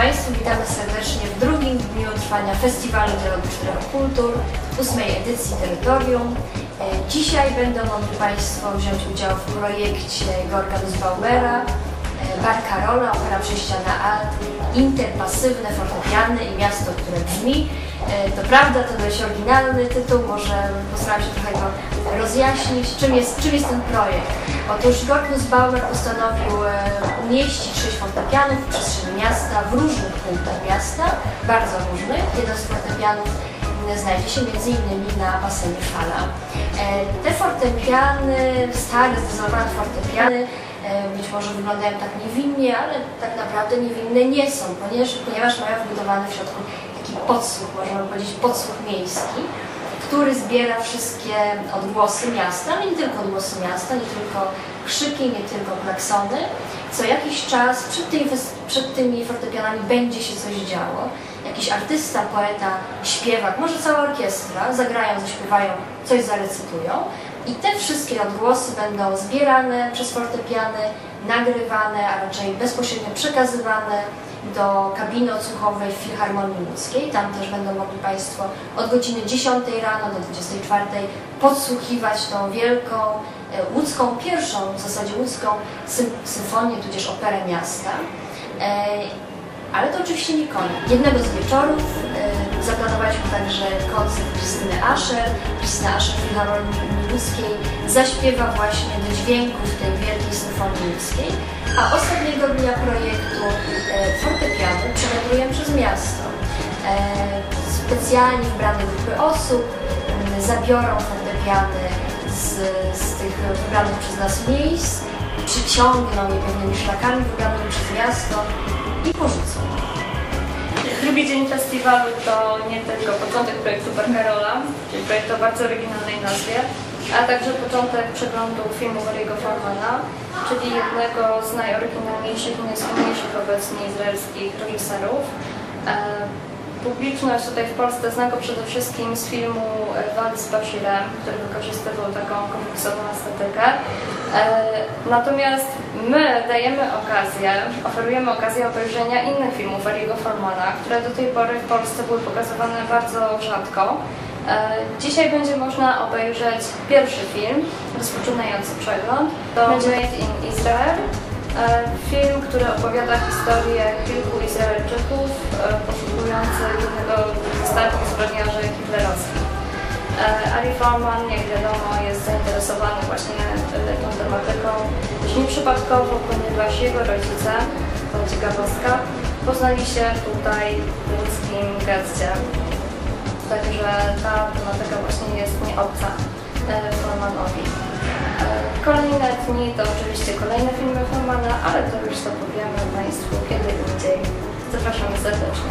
serdecznie w drugim dniu trwania Festiwalu Dialogu Czterech Kultur, ósmej edycji Terytorium. E, Dzisiaj będą mogli Państwo wziąć udział w projekcie Gorka Nussbaumera, e, Bar Karola, opera przejścia na alt, interpasywne, fortepiany i miasto, które brzmi. E, To prawda, to dość oryginalny tytuł, może postaram się trochę go rozjaśnić. Czym jest, czym jest ten projekt? Otóż Gork Nussbaumer postanowił e, umieścić sześć fortepianów w przestrzeni miasta, w różnych punktach miasta, bardzo różnych. Jeden z fortepianów m, znajdzie się innymi na basenie Fala. E, Te fortepiany, stare, zdecydowane fortepiany, być może wyglądają tak niewinnie, ale tak naprawdę niewinne nie są, ponieważ, ponieważ mają wbudowany w środku taki podsłuch, możemy powiedzieć podsłuch miejski, który zbiera wszystkie odgłosy miasta, nie tylko odgłosy miasta, nie tylko krzyki, nie tylko klaksony. Co jakiś czas przed tymi, przed tymi fortepianami będzie się coś działo. Jakiś artysta, poeta, śpiewak, może cała orkiestra zagrają, zaśpiewają, coś zarecytują. I te wszystkie odgłosy będą zbierane przez fortepiany, nagrywane, a raczej bezpośrednio przekazywane do kabiny odsłuchowej w Filharmonii Łódzkiej. Tam też będą mogli Państwo od godziny 10 rano do 24 podsłuchiwać tą wielką e, łódzką, pierwszą w zasadzie łódzką sym- symfonię, tudzież operę miasta. E, ale to oczywiście nie koniec. Jednego z wieczorów e, zaplanowaliśmy także koncert Krystyny Asher. Krystyna Asher w Filharmonii Łódzkiej zaśpiewa właśnie do dźwięków tej wielkiej symfonii łódzkiej. A ostatniego dnia projektu e, fortepianu przemetrujemy przez miasto. E, specjalnie wybrane grupy osób m, zabiorą fortepiany z, z tych wybranych przez nas miejsc, przyciągną je pewnymi szlakami wybranymi przez miasto i porzucą. Drugi dzień festiwalu to nie tylko początek projektu Barcarola, czyli projektu o bardzo oryginalnej nazwie, a także początek przeglądu filmu Wariego Formana, czyli jednego z najoryginalniejszych i najsłynniejszych obecnie izraelskich reżyserów. Publiczność tutaj w Polsce zna go przede wszystkim z filmu e, Wal z Bashirem, który wykorzystywał taką komiksową estetykę. E, Natomiast my dajemy okazję, oferujemy okazję obejrzenia innych filmów Ariego Formana, które do tej pory w Polsce były pokazywane bardzo rzadko. E, Dzisiaj będzie można obejrzeć pierwszy film, rozpoczynający przegląd. To Made in Israel. E, Film, który opowiada historię kilku Izraelczyków e, poszukujących jednego z ostatnich zbrodniarzy hitlerowskich. E, Ari Forman, jak wiadomo, jest zainteresowany właśnie tą tematyką już nieprzypadkowo, ponieważ jego rodzice, to ciekawostka, poznali się tutaj w łódzkim getcie. Także ta tematyka właśnie jest nieobca Formanowi. E, Kolejne dni to oczywiście kolejne filmy Formana, ale to już to powiemy Państwu kiedy indziej. Zapraszamy serdecznie.